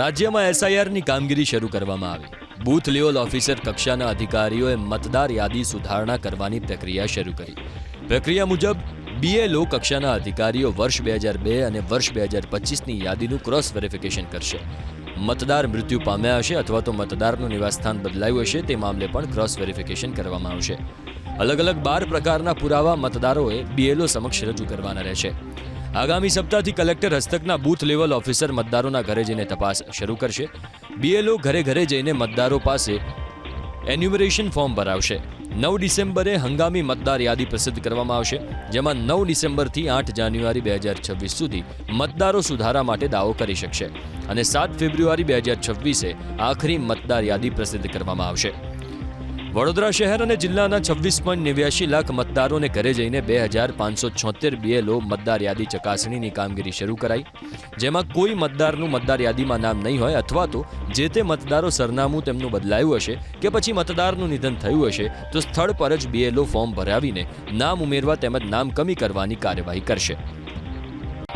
રાજ્યમાં એસઆઈઆરની કામગીરી શરૂ કરવામાં આવી. બૂથ લેવલ ઓફિસર કક્ષાના અધિકારીઓએ મતદાર યાદી સુધારણા કરવાની પ્રક્રિયા શરૂ કરી. પ્રક્રિયા મુજબ બીએલઓ કક્ષાના અધિકારીઓ વર્ષ બે હજાર બે અને વર્ષ બે હજાર પચીસની યાદીનું ક્રોસ વેરિફિકેશન કરશે. મતદાર મૃત્યુ પામ્યા હશે અથવા તો મતદારનું નિવાસસ્થાન બદલાયું હશે તે મામલે પણ ક્રોસ વેરિફિકેશન કરવામાં આવશે. અલગ અલગ બાર પ્રકારના પુરાવા મતદારોએ બીએલઓ સમક્ષ રજૂ કરવાના રહેશે. આગામી સપ્તાહથી કલેક્ટર હસ્તકના બૂથ લેવલ ઓફિસર મતદારોના ઘરે જઈને તપાસ શરૂ કરશે. બીએલઓ ઘરે ઘરે જઈને મતદારો પાસે એન્યુમરેશન ફોર્મ ભરાવશે. નવ ડિસેમ્બરે હંગામી મતદાર યાદી પ્રસિદ્ધ કરવામાં આવશે, જેમાં નવ ડિસેમ્બરથી આઠ જાન્યુઆરી બે હજાર છવ્વીસ સુધી મતદારો સુધારા માટે દાવો કરી શકશે. અને સાત ફેબ્રુઆરી બે હજાર છવ્વીસે આખરી મતદાર યાદી પ્રસિદ્ધ કરવામાં આવશે. વડોદરા શહેર અને જિલ્લાના છવ્વીસ પોઈન્ટ નેવ્યાસી લાખ મતદારોને ઘરે જઈને બે હજાર પાંચસો છોતેર બીએલઓ મતદાર યાદી ચકાસણીની કામગીરી શરૂ કરાઈ. જેમાં કોઈ મતદારનું મતદાર યાદીમાં નામ નહીં હોય અથવા તો જે તે મતદારો સરનામું તેમનું બદલાયું હશે કે પછી મતદારનું નિધન થયું હશે તો સ્થળ પર જ બીએલઓ ફોર્મ ભરાવીને નામ ઉમેરવા તેમજ નામ કમી કરવાની કાર્યવાહી કરશે.